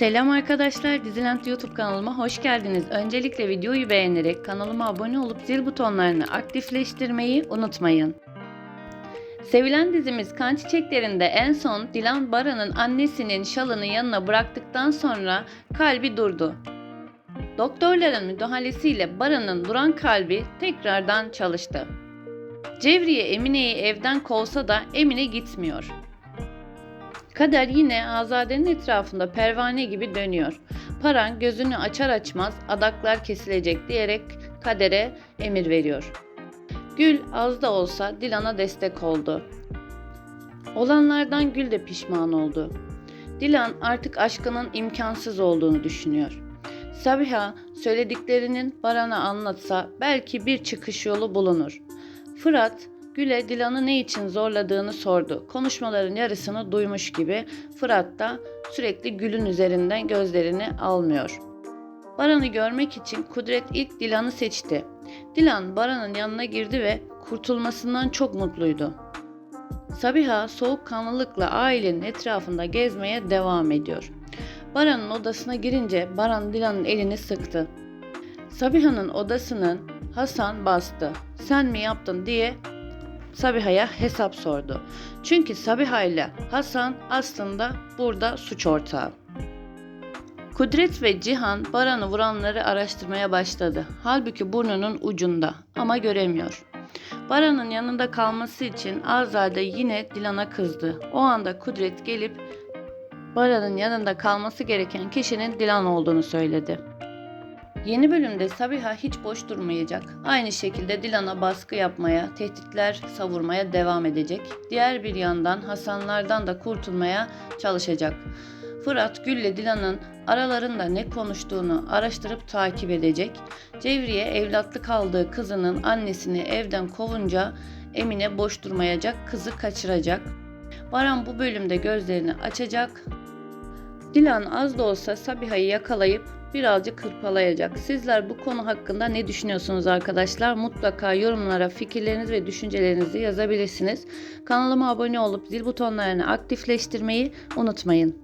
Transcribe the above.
Selam arkadaşlar, Diziland YouTube kanalıma hoş geldiniz. Öncelikle videoyu beğenerek kanalıma abone olup zil butonlarını aktifleştirmeyi unutmayın. Sevilen dizimiz Kan Çiçekleri'nde en son Dilan Baran'ın annesinin şalını yanına bıraktıktan sonra kalbi durdu. Doktorların müdahalesiyle Baran'ın duran kalbi tekrardan çalıştı. Cevriye Emine'yi evden kovsa da Emine gitmiyor. Kader yine Azade'nin etrafında pervane gibi dönüyor. Paran gözünü açar açmaz adaklar kesilecek diyerek Kader'e emir veriyor. Gül az da olsa Dilan'a destek oldu. Olanlardan Gül de pişman oldu. Dilan artık aşkının imkansız olduğunu düşünüyor. Sabiha söylediklerinin Baran'a anlatsa belki bir çıkış yolu bulunur. Fırat Gül'e Dilan'ı ne için zorladığını sordu. Konuşmaların yarısını duymuş gibi Fırat da sürekli Gül'ün üzerinden gözlerini almıyor. Baran'ı görmek için Kudret ilk Dilan'ı seçti. Dilan Baran'ın yanına girdi ve kurtulmasından çok mutluydu. Sabiha soğukkanlılıkla ailenin etrafında gezmeye devam ediyor. Baran'ın odasına girince Baran Dilan'ın elini sıktı. Sabiha'nın odasının Hasan bastı. Sen mi yaptın diye Sabiha'ya hesap sordu. Çünkü Sabiha ile Hasan aslında burada suç ortağı. Kudret ve Cihan Baran'ı vuranları araştırmaya başladı. Halbuki burnunun ucunda ama göremiyor. Baran'ın yanında kalması için Azade yine Dilan'a kızdı. O anda Kudret gelip Baran'ın yanında kalması gereken kişinin Dilan olduğunu söyledi. Yeni bölümde Sabiha hiç boş durmayacak. Aynı şekilde Dilan'a baskı yapmaya, tehditler savurmaya devam edecek. Diğer bir yandan Hasanlardan da kurtulmaya çalışacak. Fırat Gül ile Dilan'ın aralarında ne konuştuğunu araştırıp takip edecek. Cevriye evlatlık aldığı kızının annesini evden kovunca Emine boş durmayacak, kızı kaçıracak. Baran bu bölümde gözlerini açacak. Dilan az da olsa Sabiha'yı yakalayıp birazcık hırpalayacak. Sizler bu konu hakkında ne düşünüyorsunuz arkadaşlar? Mutlaka yorumlara fikirlerinizi ve düşüncelerinizi yazabilirsiniz. Kanalıma abone olup zil butonlarını aktifleştirmeyi unutmayın.